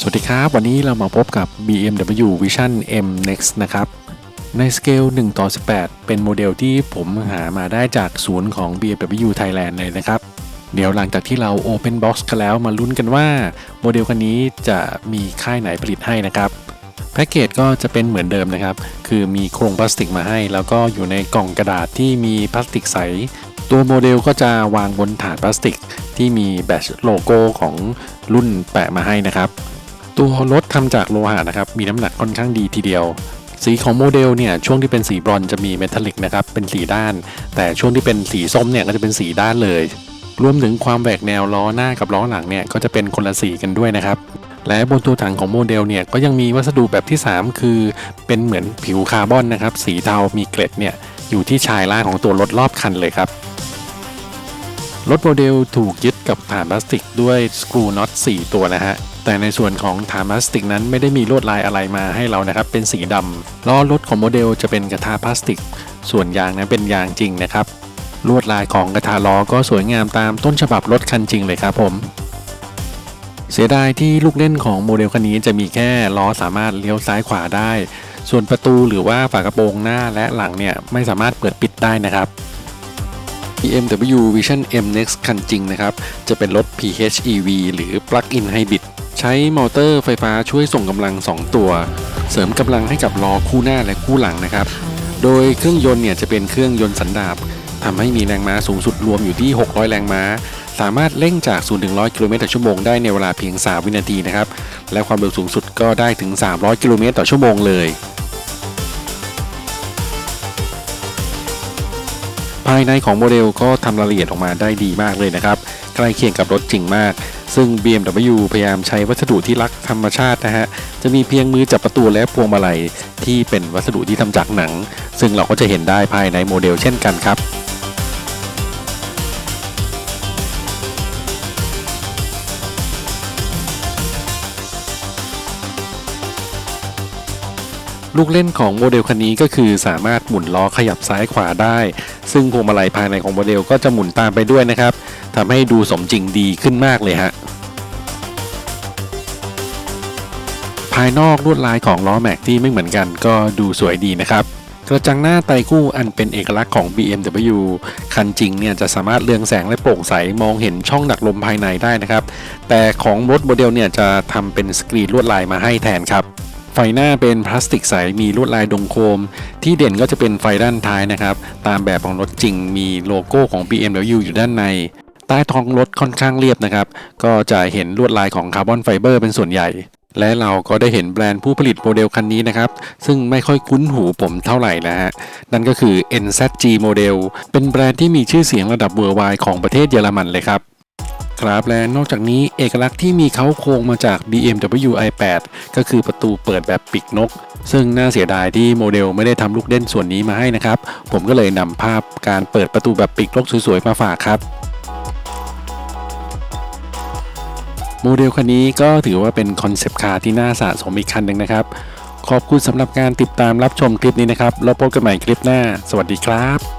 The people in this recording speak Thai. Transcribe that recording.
สวัสดีครับ วันนี้เรามาพบกับ BMW Vision M Next นะครับ ในสเกล 1 ต่อ 18 เป็นโมเดลที่ผมหามาได้จากศูนย์ของ BMW Thailand เลยนะครับ เดี๋ยวหลังจากที่เรา Open Box กันแล้วมาลุ้นกันว่าโมเดลคันนี้จะมีค่ายไหนผลิตให้นะครับ แพ็กเกจก็จะเป็นเหมือนเดิมนะครับ คือมีโครงพลาสติกมาให้ แล้วก็อยู่ในกล่องกระดาษที่มีพลาสติกใส ตัวโมเดลก็จะวางบนถาดพลาสติก ที่มีแบตโลโก้ของรุ่นแปะมาให้นะครับ ตัวรถทำจากโลหะนะครับ มีน้ำหนักค่อนข้างดีทีเดียว สีของโมเดลเนี่ยช่วงที่เป็นสีบรอนจะมีเมทัลลิกนะครับ เป็นสีด้าน แต่ช่วงที่เป็นสีส้มเนี่ยก็จะเป็นสีด้านเลย รวมถึงความแหวกแนวล้อหน้ากับล้อหลังเนี่ยก็จะเป็นคนละสีกันด้วยนะครับ และบนตัวถังของโมเดลเนี่ยก็ยังมีวัสดุแบบที่ 3 คือ เป็นเหมือนผิวคาร์บอนนะครับ สีเทา มีเกล็ดเนี่ยอยู่ที่ชายล่างของตัวรถรอบคันเลยครับรถโมเดลถูกยึดกับฐานพลาสติกด้วยสกรูน็อต4ตัวนะฮะ แต่ในส่วนของฐานพลาสติกนั้นไม่ได้มีลวดลายอะไรมาให้เรานะครับ เป็นสีดำล้อรถของโมเดลจะเป็นกระทะพลาสติก ส่วนยางนั้นเป็นยางจริงนะครับ ลวดลายของกระทะล้อก็สวยงามตามต้นฉบับรถคันจริงเลยครับผมเสียดายที่ลูกเล่นของโมเดลคันนี้จะมีแค่ล้อสามารถเลี้ยวซ้ายขวาได้ ส่วนประตูหรือว่าฝากระโปรงหน้าและหลังเนี่ยไม่สามารถเปิดปิดได้นะครับ BMW Vision M Next คันจริงนะครับ จะเป็นรถ PHEV หรือ Plug-in Hybrid ใช้มอเตอร์ไฟฟ้าช่วยส่งกำลัง 2 ตัว เสริมกำลังให้กับล้อคู่หน้าและคู่หลังนะครับ โดยเครื่องยนต์เนี่ยจะเป็นเครื่องยนต์สันดาปทำให้มีแรงม้าสูงสุดรวมอยู่ที่ 600 แรงม้า สามารถเร่งจาก 0 ถึง 100 กิโลเมตรต่อชั่วโมงได้ในเวลาเพียง 3 วินาทีนะครับ และความเร็วสูงสุดก็ได้ถึง 300 กิโลเมตรต่อชั่วโมงเลย ภายในของโมเดลก็ทำรายละเอียดออกมาได้ดีมากเลยนะครับ ใกล้เคียงกับรถจริงมาก ซึ่ง BMW พยายามใช้วัสดุที่รักธรรมชาตินะฮะ จะมีเพียงมือจับประตูและพวงมาลัยที่เป็นวัสดุที่ทำจากหนัง ซึ่งเราก็จะเห็นได้ภายในโมเดลเช่นกันครับลูกเล่นของโมเดลคันนี้ก็คือสามารถหมุนล้อขยับซ้ายขวาได้ ซึ่งพวงมาลัยภายในของโมเดลก็จะหมุนตามไปด้วยนะครับทำให้ดูสมจริงดีขึ้นมากเลยฮะภายนอกลวดลายของล้อแม็กที่ไม่เหมือนกันก็ดูสวยดีนะครับ กระจังหน้าไตคู่อันเป็นเอกลักษณ์ของ BMW คันจริงเนี่ยจะสามารถเลืองแสงและโปร่งใสมองเห็นช่องดักลมภายในได้นะครับ แต่ของรถโมเดลเนี่ยจะทำเป็นสกรีนลวดลายมาให้แทนครับ ไฟหน้าเป็นพลาสติกใสมีลวดลายดงโคม ที่เด่นก็จะเป็นไฟด้านท้ายนะครับ ตามแบบของรถจริงมีโลโก้ของ BMW อยู่ด้านใน ใต้ท้องรถค่อนข้างเรียบนะครับ ก็จะเห็นลวดลายของคาร์บอนไฟเบอร์เป็นส่วนใหญ่ และเราก็ได้เห็นแบรนด์ผู้ผลิตโมเดลคันนี้นะครับ ซึ่งไม่ค่อยคุ้นหูผมเท่าไหร่แล้วฮะ นั่นก็คือ NZG โมเดลเป็นแบรนด์ที่มีชื่อเสียงระดับเวอร์ไวของประเทศเยอรมันเลยครับ ครับและนอกจากนี้เอกลักษณ์ที่มีเขาโครงมาจาก BMW i8 ก็คือประตูเปิดแบบปีกนก ซึ่งน่าเสียดายที่โมเดลไม่ได้ทำลูกเล่นส่วนนี้มาให้นะครับ ผมก็เลยนำภาพการเปิดประตูแบบปีกนกสวยๆมาฝากครับโมเดลคันนี้ก็ถือว่าเป็นคอนเซปต์คาร์ที่น่าสะสมอีกคันหนึ่งนะครับ ขอบคุณสำหรับการติดตามรับชมคลิปนี้นะครับ แล้วพบกันใหม่คลิปหน้า สวัสดีครับ